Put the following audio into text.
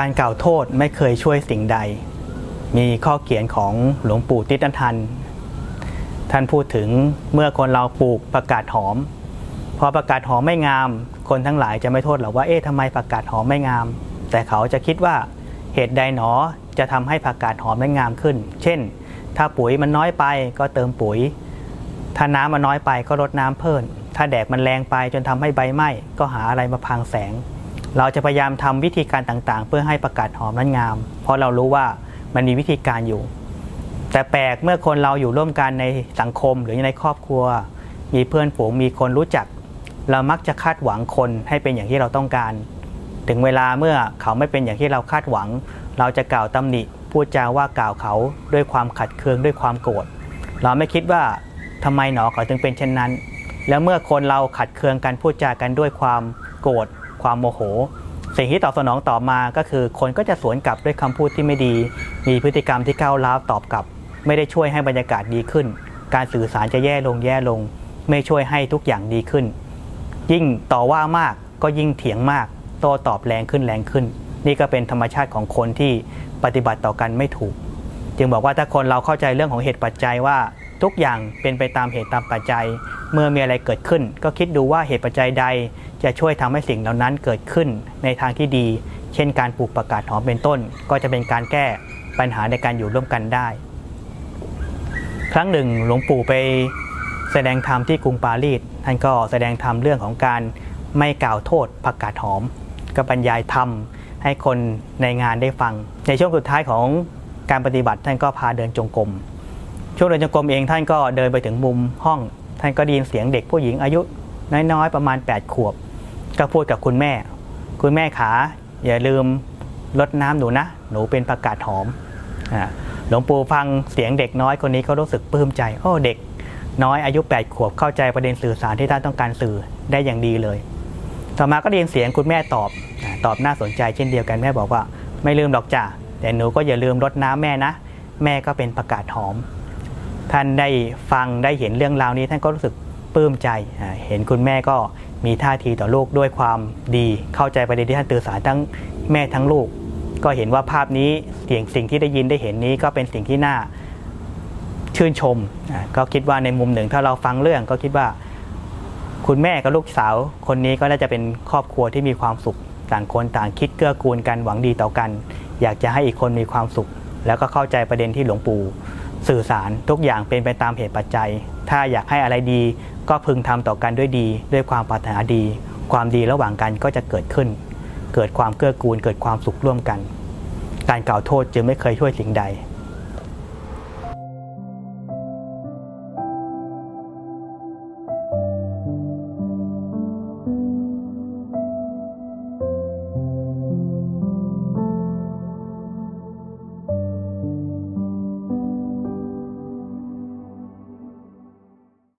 การกล่าวโทษไม่เคยช่วยสิ่งใด มีข้อเขียนของหลวงปู่ติดทัน ท่านพูดถึงเมื่อคนเราปลูกประกาศหอม พอประกาศหอมไม่งาม คนทั้งหลายจะไม่โทษหรอกว่าเอ๊ะทำไมประกาศหอมไม่งาม แต่เขาจะคิดว่าเหตุใดหนอจะทำให้ผักกาดหอมได้งามขึ้น เช่น ถ้าปุ๋ยมันน้อยไปก็เติมปุ๋ย ถ้าน้ำมันน้อยไปก็ลดน้ำเพิ่ม ถ้าแดดมันแรงไปจนทำให้ใบไหม้ก็หาอะไรมาพังแสง เราจะพยายามทำวิธีการต่างๆ เพื่อให้ประกาศหอมนั้นงาม เพราะเรารู้ว่ามันมีวิธีการอยู่ แต่แปลกเมื่อคนเราอยู่ร่วมกันในสังคมหรือในครอบครัว มีเพื่อนฝูงมีคนรู้จัก เรามักจะคาดหวังคนให้เป็นอย่างที่เราต้องการ ถึงเวลาเมื่อเขาไม่เป็นอย่างที่เราคาดหวัง เราจะกล่าวตำหนิพูดจาว่ากล่าวเขาด้วยความขัดเคืองด้วยความโกรธเราไม่คิดว่าทำไมหนอเขาถึงเป็นเช่นนั้น แล้วเมื่อคนเราขัดเคืองกันพูดจากันด้วยความโกรธ ความโมโห สิ่งที่ตอบสนองต่อมาก็คือ คนก็จะสวนกลับด้วยคำพูดที่ไม่ดี มีพฤติกรรมที่ก้าวร้าวตอบกลับ ไม่ได้ช่วยให้บรรยากาศดีขึ้น การสื่อสารจะแย่ลงแย่ลง ไม่ช่วยให้ทุกอย่างดีขึ้น ยิ่งต่อว่ามากก็ยิ่งเถียงมาก โต้ตอบแรงขึ้นแรงขึ้น นี่ก็เป็นธรรมชาติของคนที่ปฏิบัติต่อกันไม่ถูก จึงบอกว่าถ้าคนเราเข้าใจเรื่องของเหตุปัจจัยว่าทุกอย่างเป็นไปตามเหตุตามปัจจัยเมื่อมีอะไรเกิดขึ้น ก็คิดดูว่าเหตุปัจจัยใดจะช่วยทำให้สิ่งเหล่านั้นเกิดขึ้นในทางที่ดี เช่นการปลูกประกาศหอมเป็นต้น ก็จะเป็นการแก้ปัญหาในการอยู่ร่วมกันได้ ครั้งหนึ่งหลวงปู่ไปแสดงธรรมที่กรุงปารีสท่านก็แสดงธรรมเรื่องของการไม่กล่าวโทษผักกาดหอม ก็บรรยายธรรมให้คนในงานได้ฟัง ในช่วงสุดท้ายของการปฏิบัติท่านก็พาเดินจงกรมช่วงเดินจงกรมเองท่านก็เดินไปถึงมุมห้อง ท่านก็ไดยินเสียงเด็กผู้หญิงอายุน้อยๆ ประมาณ 8 ขวบ ก็พูดกับคุณแม่ คุณแม่ขาอย่าลืมลดน้ำหนูนะ หนูเป็นประกาศหอมหลวงปู่ฟังเสียงเด็กน้อยคนนี้ก็รู้สึกปลื้มใจ โอ้เด็กน้อยอายุ 8 ขวบเข้าใจประเด็นสื่อสารที่ท่านต้องการสื่อได้อย่างดีเลย ต่อมาก็ได้ยินเสียงคุณแม่ตอบ ตอบน่าสนใจเช่นเดียวกันแม่บอกว่า ไม่ลืมหรอกจ้ะแต่หนูก็อย่าลืมรดน้ำแม่นะ แม่ก็เป็นประกาศหอม ท่านได้ฟังได้เห็นเรื่องราวนี้ท่านก็รู้สึกปลื้มใจ เห็นคุณแม่ก็มีท่าทีต่อลูกด้วยความดี เข้าใจประเด็นที่ท่านตื่นสารทั้งแม่ทั้งลูก ก็เห็นว่าภาพนี้เสียงสิ่งที่ได้ยินได้เห็นนี้ก็เป็นสิ่งที่น่าชื่นชม ก็คิดว่าในมุมหนึ่งถ้าเราฟังเรื่องก็คิดว่า คุณแม่กับลูกสาว คนนี้ก็น่าจะเป็นครอบครัวที่มีความสุข ต่างคนต่างคิดเกื้อกูลกันหวังดีต่อกัน อยากจะให้อีกคนมีความสุข แล้วก็เข้าใจประเด็นที่หลวงปู่ สื่อสารทุกอย่างเป็นไปตามเหตุปัจจัย ถ้าอยากให้อะไรดีก็พึงทำต่อกันด้วยดี ด้วยความปรารถนาดี ความดีระหว่างกันก็จะเกิดขึ้น เกิดความเกื้อกูล เกิดความสุขร่วมกัน การกล่าวโทษจึงไม่เคยช่วยสิ่งใด